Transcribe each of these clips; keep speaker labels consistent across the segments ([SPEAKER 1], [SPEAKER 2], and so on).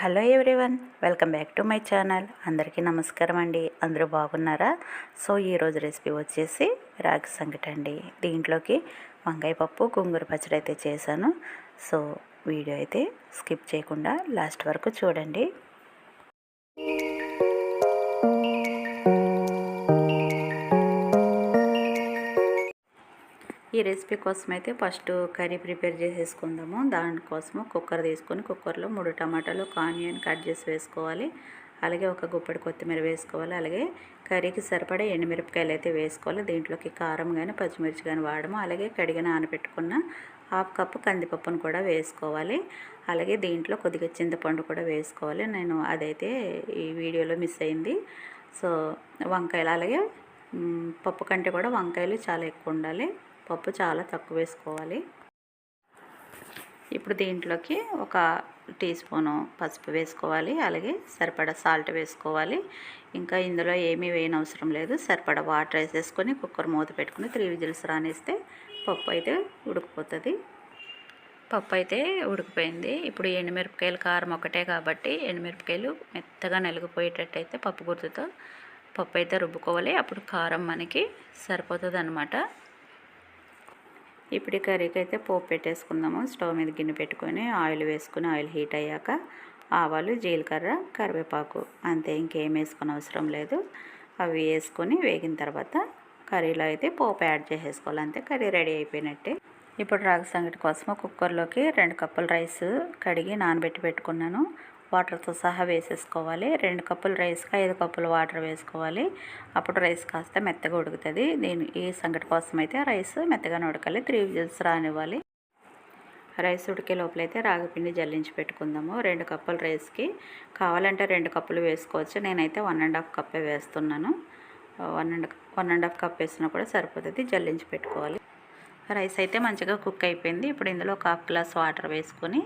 [SPEAKER 1] Hello everyone welcome back to my channel. అందరికీ నమస్కారం అండి. అందరూ బాగున్నారా? సో ఈరోజు రెసిపీ వచ్చేసి రాగి సంగటి అండి. దీంట్లోకి వంకాయ పప్పు గోంగూర పచ్చడి అయితే చేశాను. సో వీడియో అయితే స్కిప్ చేయకుండా లాస్ట్ వరకు చూడండి. ఈ రెసిపీ కోసం అయితే ఫస్ట్ కర్రీ ప్రిపేర్ చేసేసుకుందాము. దానికోసము కుక్కర్ తీసుకొని కుక్కర్లో మూడు టమాటాలు ఒక ఆనియన్ కట్ చేసి వేసుకోవాలి. అలాగే ఒక గుప్పడి కొత్తిమీర వేసుకోవాలి. అలాగే కర్రీకి సరిపడే ఎండుమిరపకాయలు అయితే వేసుకోవాలి. దీంట్లోకి కారం కానీ పచ్చిమిర్చి కానీ వాడము. అలాగే కడిగి నానబెట్టుకున్న హాఫ్ కప్పు కందిపప్పును కూడా వేసుకోవాలి. అలాగే దీంట్లో కొద్దిగా చింతపండు కూడా వేసుకోవాలి. నేను అదైతే ఈ వీడియోలో మిస్ అయింది. సో వంకాయలు. అలాగే పప్పు కంటే కూడా వంకాయలు చాలా ఎక్కువ ఉండాలి. పప్పు చాలా తక్కువ వేసుకోవాలి. ఇప్పుడు దీంట్లోకి ఒక టీ స్పూను పసుపు వేసుకోవాలి. అలాగే సరిపడా సాల్ట్ వేసుకోవాలి. ఇంకా ఇందులో ఏమీ వేయనవసరం లేదు. సరిపడా వాటర్ వేసేసుకొని కుక్కర్ మూత పెట్టుకుని త్రీ విజిల్స్ రానిస్తే పప్పు అయితే ఉడికిపోతుంది. పప్పు అయితే ఉడికిపోయింది. ఇప్పుడు ఎండుమిరపకాయలు కారం ఒకటే కాబట్టి ఎండుమిరపకాయలు మెత్తగా నలిగిపోయేటట్టయితే పప్పు గుర్తుతో పప్పు అయితే రుబ్బుకోవాలి. అప్పుడు కారం మనకి సరిపోతుంది అనమాట ఇప్పుడు కర్రీకి అయితే పోపు పెట్టేసుకుందాము. స్టవ్ మీద గిన్నె పెట్టుకొని ఆయిల్ వేసుకుని ఆయిల్ హీట్ అయ్యాక ఆవాలు జీలకర్ర కరివేపాకు అంతే ఇంకేం వేసుకుని అవసరం లేదు. అవి వేసుకొని వేగిన తర్వాత కర్రీలో అయితే పోపు యాడ్ చేసేసుకోవాలి. అంతే కర్రీ రెడీ అయిపోయినట్టే. ఇప్పుడు రాగి సంగటి కోసం కుక్కర్లోకి రెండు కప్పుల రైస్ కడిగి నానబెట్టి పెట్టుకున్నాను. వాటర్తో సహా వేసేసుకోవాలి. రెండు కప్పులు రైస్కి ఐదు కప్పులు వాటర్ వేసుకోవాలి. అప్పుడు రైస్ కాస్త మెత్తగా ఉడుకుతుంది. దీని ఈ సంగటి కోసం అయితే రైస్ మెత్తగానే ఉడకాలి. Three whistles రానివ్వాలి. రైస్ ఉడికే లోపలైతే రాగిపిండి జల్లించి పెట్టుకుందాము. రెండు కప్పులు రైస్కి కావాలంటే రెండు కప్పులు వేసుకోవచ్చు. నేనైతే వన్ అండ్ హాఫ్ కప్పే వేస్తున్నాను. One and one and half cup వేసినా కూడా సరిపోతుంది. జల్లించి పెట్టుకోవాలి. రైస్ అయితే మంచిగా కుక్ అయిపోయింది. ఇప్పుడు ఇందులో ఒక హాఫ్ గ్లాస్ వాటర్ వేసుకొని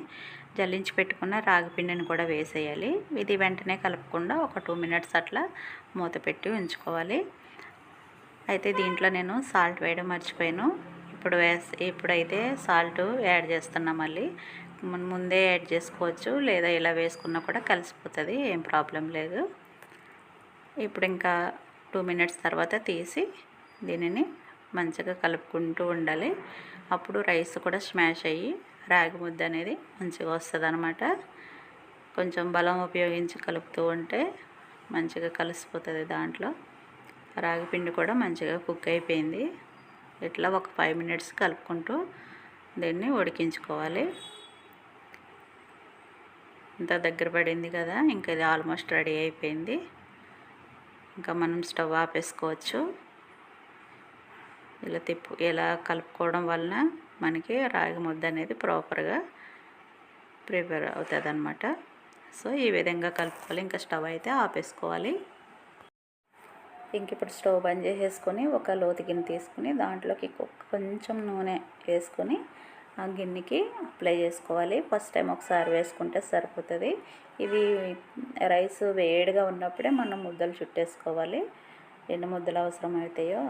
[SPEAKER 1] జల్లించి పెట్టుకున్న రాగి పిండిని కూడా వేసేయాలి. ఇది వెంటనే కలపకుండా ఒక టూ మినిట్స్ అట్లా మూత పెట్టి ఉంచుకోవాలి. అయితే దీంట్లో నేను సాల్ట్ వేయడం మర్చిపోయాను. ఇప్పుడు వేస్ ఇప్పుడైతే సాల్ట్ యాడ్ చేస్తున్నా మళ్ళీ. ముందే యాడ్ చేసుకోవచ్చు. లేదా ఇలా వేసుకున్నా కూడా కలిసిపోతుంది. ఏం ప్రాబ్లం లేదు. ఇప్పుడు ఇంకా టూ మినిట్స్ తర్వాత తీసి దీనిని మంచిగా కలుపుకుంటూ ఉండాలి. అప్పుడు రైస్ కూడా స్మాష్ అయ్యి రాగి ముద్ద అనేది మంచిగా వస్తుంది అనమాట కొంచెం బలం ఉపయోగించి కలుపుతూ ఉంటే మంచిగా కలిసిపోతుంది దాంట్లో. రాగి పిండి కూడా మంచిగా కుక్ అయిపోయింది. ఇట్లా ఒక ఫైవ్ మినిట్స్ కలుపుకుంటూ దీన్ని ఉడికించుకోవాలి. ఇంత దగ్గర పడింది కదా ఇంకా ఇది ఆల్మోస్ట్ రెడీ అయిపోయింది. ఇంకా మనం స్టవ్ ఆపేసుకోవచ్చు. ఇలా తిప్పు ఇలా కలుపుకోవడం వలన మనకి రాగి ముద్ద అనేది ప్రాపర్గా ప్రిపేర్ అవుతుంది అనమాట సో ఈ విధంగా కలుపుకోవాలి. ఇంకా స్టవ్ అయితే ఆపేసుకోవాలి. ఇంక ఇప్పుడు స్టవ్ బంద్ చేసేసుకొని ఒక లోతు గిన్నె తీసుకుని దాంట్లోకి కొంచెం నూనె వేసుకొని ఆ గిన్నెకి అప్లై చేసుకోవాలి. ఫస్ట్ టైం ఒకసారి వేసుకుంటే సరిపోతుంది. ఇవి రైస్ వేడిగా ఉన్నప్పుడే మనం ముద్దలు చుట్టేసుకోవాలి. ఎన్ని ముద్దలు అవసరం అవుతాయో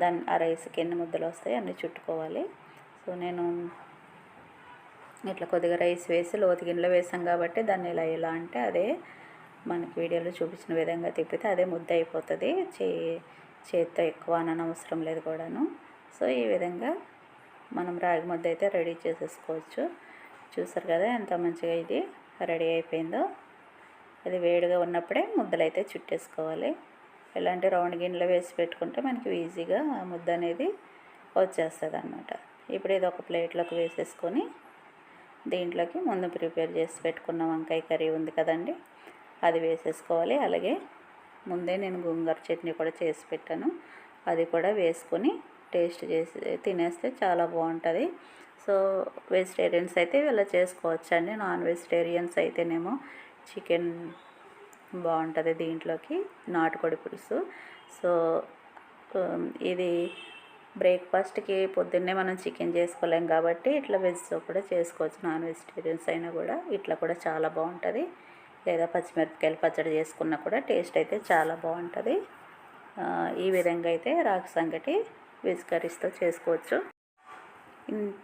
[SPEAKER 1] దాన్ని ఆ రైస్కి ఎన్ని ముద్దలు వస్తాయి అన్నీ చుట్టుకోవాలి. సో నేను ఇట్లా కొద్దిగా రైస్ వేసి లోతు గిన్నెలో వేసాం కాబట్టి దాన్ని ఇలా ఎలా అంటే అదే మనకి వీడియోలో చూపించిన విధంగా తిప్పితే అదే ముద్ద అయిపోతుంది. చే చేత్తో ఎక్కువ అనని అవసరం లేదు కూడాను. సో ఈ విధంగా మనం రాగి ముద్ద అయితే రెడీ చేసేసుకోవచ్చు. చూసారు కదా ఎంత మంచిగా ఇది రెడీ అయిపోయిందో. అది వేడిగా ఉన్నప్పుడే ముద్దలు అయితే చుట్టేసుకోవాలి. ఇలాంటి రౌండ్ గిన్నెలో వేసి పెట్టుకుంటే మనకి ఈజీగా ముద్ద అనేది వచ్చేస్తుంది అనమాట ఇప్పుడు ఇది ఒక ప్లేట్లోకి వేసేసుకొని దీంట్లోకి ముందు ప్రిపేర్ చేసి పెట్టుకున్న వంకాయ కర్రీ ఉంది కదండి అది వేసేసుకోవాలి. అలాగే ముందే నేను గుంగర చట్నీ కూడా చేసి పెట్టాను. అది కూడా వేసుకొని టేస్ట్ చేసి తినేస్తే చాలా బాగుంటుంది. సో వెజిటేరియన్స్ అయితే ఇలా చేసుకోవచ్చండి. నాన్ వెజిటేరియన్స్ అయితేనేమో చికెన్ బాగుంటుంది దీంట్లోకి నాటుకోడి పులుసు. సో ఇది బ్రేక్ఫాస్ట్కి పొద్దున్నే మనం చికెన్ చేసుకోలేం కాబట్టి ఇట్లా వెజ్తో కూడా చేసుకోవచ్చు. నాన్ వెజిటేరియన్స్ అయినా కూడా ఇట్లా కూడా చాలా బాగుంటుంది. లేదా పచ్చిమిరపకాయలు పచ్చడి చేసుకున్నా కూడా టేస్ట్ అయితే చాలా బాగుంటుంది. ఈ విధంగా అయితే రాగి సంగటి వెజ్ కర్రీస్తో చేసుకోవచ్చు.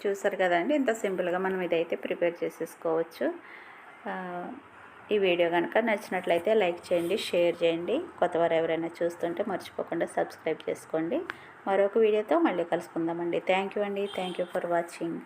[SPEAKER 1] చూసారు కదండి? ఇంత సింపుల్గా మనం ఇదైతే ప్రిపేర్ చేసేసుకోవచ్చు. ఈ వీడియో కనుక నచ్చినట్లయితే లైక్ చేయండి షేర్ చేయండి. కొత్తవారు ఎవరైనా చూస్తుంటే మర్చిపోకుండా సబ్స్క్రైబ్ చేసుకోండి. మరొక వీడియోతో మళ్ళీ కలుసుకుందామండి. థ్యాంక్ యూ అండి. Thank you for watching.